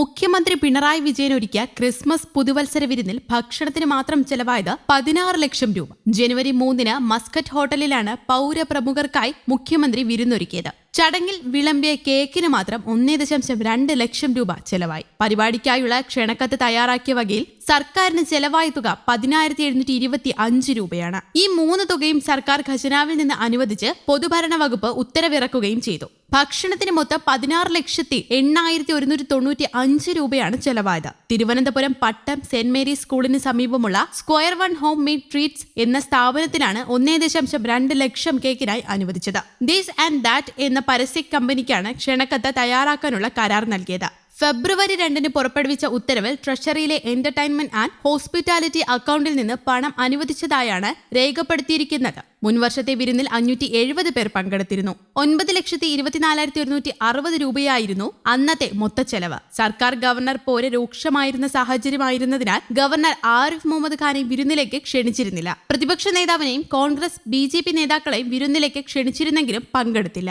മുഖ്യമന്ത്രി പിണറായി വിജയൻ ഒരുക്കിയ ക്രിസ്മസ് പുതുവത്സര വിരുന്നിൽ ഭക്ഷണത്തിന് മാത്രം ചെലവായത് പതിനാറ് ലക്ഷം രൂപ. ജനുവരി മൂന്നിന് മസ്കറ്റ് ഹോട്ടലിലാണ് പൗരപ്രമുഖർക്കായി മുഖ്യമന്ത്രി വിരുന്നൊരുക്കിയത്. ചടങ്ങിൽ വിളമ്പിയ കേക്കിന് മാത്രം ഒന്നേ ദശാംശം രണ്ട് ലക്ഷം രൂപ ചെലവായി. പരിപാടിക്കായുള്ള ക്ഷണക്കത്ത് തയ്യാറാക്കിയ വകയിൽ സർക്കാരിന് ചെലവായ തുക പതിനായിരത്തി എഴുന്നൂറ്റി ഇരുപത്തി അഞ്ച് രൂപയാണ്. ഈ മൂന്ന് തുകയും സർക്കാർ ഖജനാവിൽ നിന്ന് അനുവദിച്ച് പൊതുഭരണ വകുപ്പ് ഉത്തരവിറക്കുകയും ചെയ്തു. ഭക്ഷണത്തിന് മൊത്തം പതിനാറ് ലക്ഷത്തി എണ്ണായിരത്തി ഒരുന്നൂറ്റി തൊണ്ണൂറ്റി അഞ്ച് രൂപയാണ് ചെലവായത്. തിരുവനന്തപുരം പട്ടം സെന്റ് മേരീസ് സ്കൂളിന് സമീപമുള്ള square one home made treats എന്ന സ്ഥാപനത്തിനാണ് ഒന്നേ ദശാംശം രണ്ട് ലക്ഷം കേക്കിനായി അനുവദിച്ചത്. ദിസ് ആൻഡ് ദാറ്റ് എന്ന പരസ്യ കമ്പനിക്കാണ് ക്ഷണക്കത്ത് തയ്യാറാക്കാനുള്ള കരാർ നൽകിയത്. ഫെബ്രുവരി രണ്ടിന് പുറപ്പെടുവിച്ച ഉത്തരവിൽ ട്രഷറിയിലെ എന്റർടൈൻമെന്റ് ആൻഡ് ഹോസ്പിറ്റാലിറ്റി അക്കൗണ്ടിൽ നിന്ന് പണം അനുവദിച്ചതായാണ് രേഖപ്പെടുത്തിയിരിക്കുന്നത്. മുൻവർഷത്തെ വിരുന്നിൽ അഞ്ഞൂറ്റി എഴുപത് പേർ പങ്കെടുത്തിരുന്നു. ഒൻപത് ലക്ഷത്തി ഇരുപത്തിനാലായിരത്തി ഒരുന്നൂറ്റി അറുപത് രൂപയായിരുന്നു അന്നത്തെ മൊത്ത ചെലവ്. സർക്കാർ ഗവർണർ പോരെ രൂക്ഷമായിരുന്ന സാഹചര്യമായിരുന്നതിനാൽ ഗവർണർ ആരിഫ് മുഹമ്മദ് ഖാനെ വിരുന്നിലേക്ക് ക്ഷണിച്ചിരുന്നില്ല. പ്രതിപക്ഷ നേതാവിനെയും കോൺഗ്രസ് ബി നേതാക്കളെയും വിരുന്നിലേക്ക് ക്ഷണിച്ചിരുന്നെങ്കിലും പങ്കെടുത്തില്ല.